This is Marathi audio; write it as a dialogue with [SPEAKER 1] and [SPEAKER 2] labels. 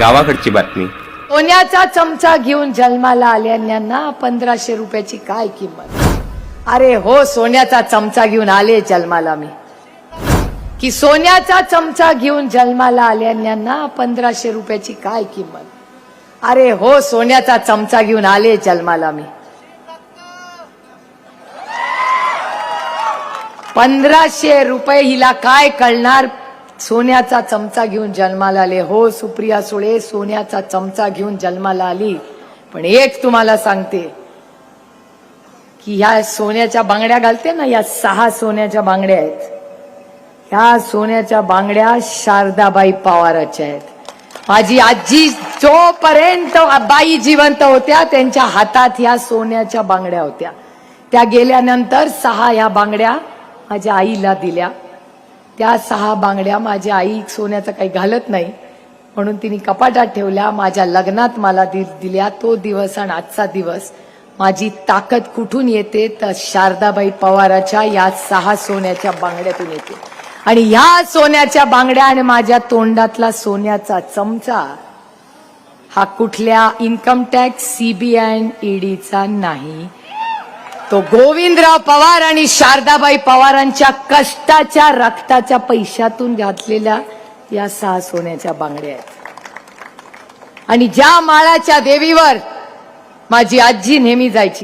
[SPEAKER 1] गावाकडची बातमी.
[SPEAKER 2] सोन्याचा चमचा घेऊन जन्माला आल्यांना पंधराशे रुपयाची काय किंमत? अरे हो सोन्याचा चमचा घेऊन आले जन्माला मी. की सोन्याचा चमचा घेऊन जन्माला आल्यान्यांना पंधराशे रुपयाची काय किंमत? अरे हो सोन्याचा चमचा घेऊन आले जन्माला मी. पंधराशे रुपये हिला काय कळणार? सोन्याचा चमचा घेऊन जन्माला आले. हो सुप्रिया सुळे सोन्याचा चमचा घेऊन जन्माला आली. पण एक तुम्हाला सांगते की ह्या सोन्याच्या बांगड्या घालते ना या सहा सोन्याच्या बांगड्या आहेत. ह्या सोन्याच्या बांगड्या शारदाबाई पवाराच्या आहेत. माझी आजी जोपर्यंत बाई जिवंत होत्या त्यांच्या हातात ह्या सोन्याच्या बांगड्या होत्या. त्या गेल्यानंतर सहा ह्या बांगड्या माझ्या आईला दिल्या. त्या सहा बांगड्या माझ्या आई सोन्याचं काही घालत नाही. म्हणून तिने कपाटात ठेवल्या माझ्या लग्नात मला दि- दिल्या. तो दिवस आणि आजचा दिवस. माझी ताकद कुठून येते? तर शारदाबाई पवाराच्या या सहा सोन्याच्या बांगड्यातून येते. आणि ह्या सोन्याच्या बांगड्या आणि माझ्या तोंडातला सोन्याचा चमचा हा कुठल्या इन्कम टॅक्स सीबीआय ईडीचा नाही. तो गोविंदराव पवार आणि शारदाबाई पवारांच्या कष्टाच्या रक्ताच्या पैशातून घातलेल्या या सहा सोन्याच्या बांगड्या आहेत. आणि ज्या माळाच्या देवीवर माझी आजी नेहमी जायची.